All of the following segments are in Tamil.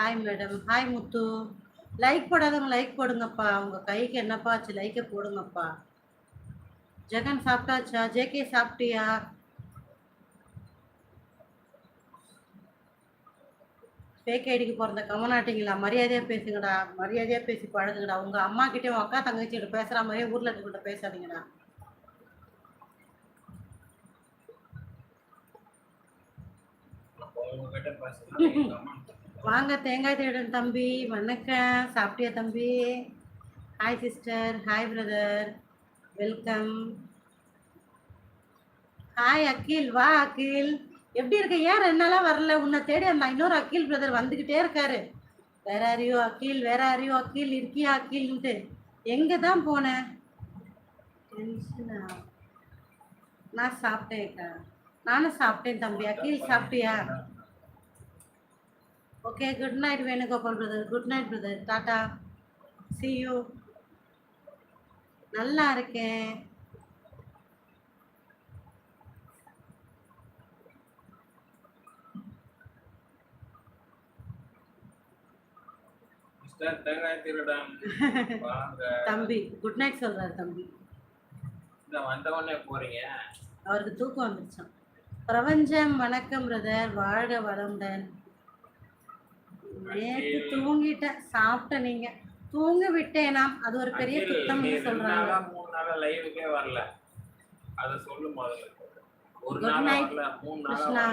Hi madam hi Muthu like போடாதவங்க like போடுங்கப்பா. உங்க கைக்கு என்னப்பா ஆச்சு? லைக்கை போடுங்கப்பா. ஜெகன் சாப்பிட்டாச்சா? ஜேகே சாப்பிட்டியா? ஃபேக் ஐடிக்கு பிறந்த கவனாட்டிங்களா மரியாதையாக பேசுங்கடா. மரியாதையாக பேசி பழகுங்கடா. உங்கள் அம்மா கிட்டே உங்கள் அக்கா தங்கச்சிகிட்ட பேசுகிற மாதிரியே ஊரில் இருக்கக்கிட்ட பேசாதீங்கடா. உங்ககிட்ட வாங்க தேங்காய் தேடன் தம்பி வணக்கம். சாப்பிட்டியா தம்பி? Hi sister hi brother welcome hi Akil. வா அகில். எப்படி இருக்க? ஏன் ரெண்டு நாளாக வரல? உன்னை தேடி அந்த இன்னொரு அகில் பிரதர் வந்துக்கிட்டே இருக்காரு. வேற யாரையோ அகில்? வேற யாரையோ அகில்? இருக்கியா அகில்ன்ட்டு. எங்கே தான் போனேன் டென்ஷனா நான் சாப்பிட்டேன்க்கா. நானும் சாப்பிட்டேன் தம்பி. அகில் சாப்பிட்டியா? Okay good night Venugopal brother good night brother tata see you. நல்லா இருக்கேன். தம்பி குட் நைட் சொல்றாரு தம்பி. அவருக்கு தூக்கம் வந்துருச்சான் பிரபஞ்சம் வணக்கம் பிரதர் வாழ்க வளமுடன். நேற்று தூங்கிட்டேன் சாப்பிட்டேன் நீங்க. தூங்க விட்டேனாம் அது ஒரு பெரிய ரெண்டு சொல்றாங்க. மூணு நாளா லைவுக்கே வரல. அத சொல்லு முதல்ல ஒரு நாளா வரல மூணு நாளா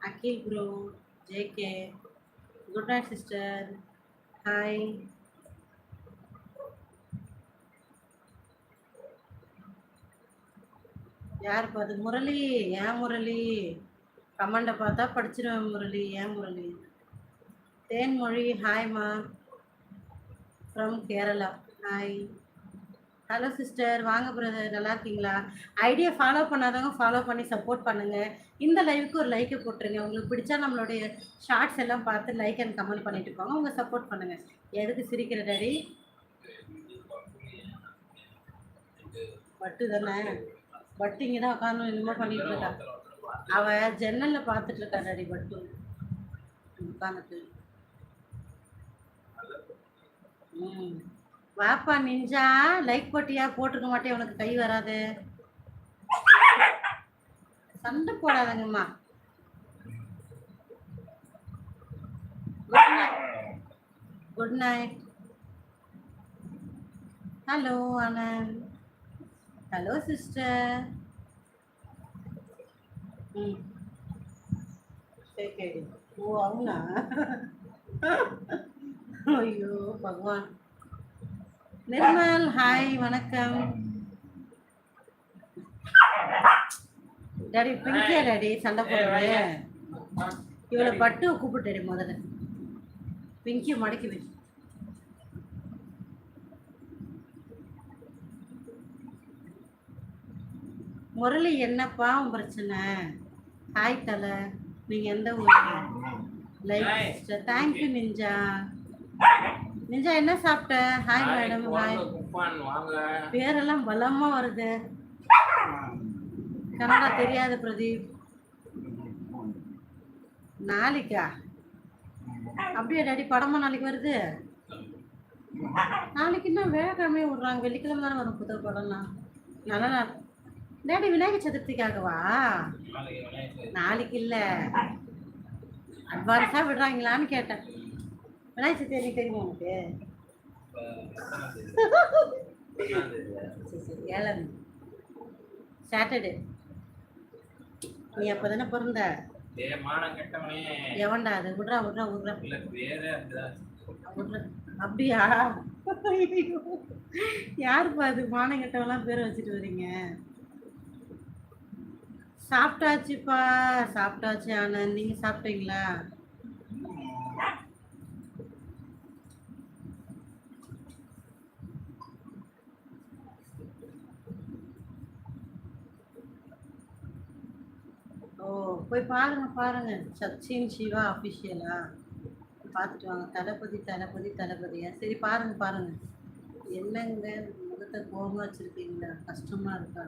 Akil bro JK good night sister hi யார் அது முரளி ஏன் முரளி? கமெண்டை பார்த்தா படிச்சிருவேன் முரளி ஏன் Murali? Thenmozhi ஹாய்மா from Kerala hi hello sister வாங்க பிரதர் நல்லா இருக்கீங்களா? ஐடியா ஃபாலோ பண்ணாதவங்க ஃபாலோ பண்ணி சப்போர்ட் பண்ணுங்கள் இந்த லைவுக்கு ஒரு லைக்கை போட்டுருங்க. உங்களுக்கு பிடிச்சா நம்மளுடைய ஷார்ட்ஸ் எல்லாம் பார்த்து லைக் அண்ட் கமெண்ட் பண்ணிட்டு போங்க. உங்கள் சப்போர்ட் பண்ணுங்கள் எதுக்கு சிரிக்கிற டாடி பட்டு தானே? பட்டு இங்கே தான் உட்காந்து என்னமோ பண்ணிட்டு இருக்கா? அவள் ஜன்னலில் பார்த்துட்டு இருக்கா டாடி பட்டு. உட்காந்துட்டு ம் வாப்பா நிஞ்சா லைக் போட்டியா போட்டுக்க மாட்டேன் உனக்கு கை வராது சண்டை போடாதங்கம்மா good night good night hello Anand hello sister ம் சரி ஓ అవునా ஐயோ பகவான். நிர்மல் ஹாய் வணக்கம். டாடி பிங்கியா டாடி சண்டை போடுறது இவளை பட்டு கூப்பிட்டு முதல்ல. பிங்கியை மடக்கி வை. முரளி என்னப்பா பிரச்சனை? ஹாய் தலை. நீங்கள் எந்த ஊர்? லைக் தேங்க்யூ நிஞ்சா நிஞ்சா என்ன சாப்பிட்ட? ஹாய் மேடம் ஹாய் பேரெல்லாம் பலமா வருது. கன்னடா தெரியாது பிரதீப். நாளைக்கா? அப்படியே டாடி? படமா நாளைக்கு வருது? நாளைக்கு இன்னும் வேகமே விடுறாங்க. வெள்ளிக்கிழமை தானே வரும் புது படம்லாம். நல்ல நாள். டாடி விநாயகர் சதுர்த்திக்காகவா? நாளைக்கு இல்லை. அட்வான்ஸாக விடுறாங்களான்னு கேட்டேன். விநாயகர் சதுர்த்தி தெரியுமா உனக்கு? சரி சரி ஏழாம் சாட்டர்டே நீ அப்போ தானே பிறந்த எவன்டா அது விட்றா விட்றா விட்றா. விட்றா. அப்படியா. யாருப்பா அது? மானம் கெட்டவெல்லாம் பேர் வச்சுட்டு வரீங்க? சாப்பிட்டாச்சுப்பா. சாப்பிட்டாச்சு ஆனந்த். நீங்கள் சாப்பிட்டீங்களா ஓ போய் பாருங்க பாருங்க. சச்சின் சிவா அஃபிஷியலா பார்த்துட்டு வாங்க. தளபதி தளபதி தளபதியா சரி பாருங்க பாருங்க. என்னங்க முகத்தை கோபம் வச்சிருக்கீங்களா? கஷ்டமா இருக்கா?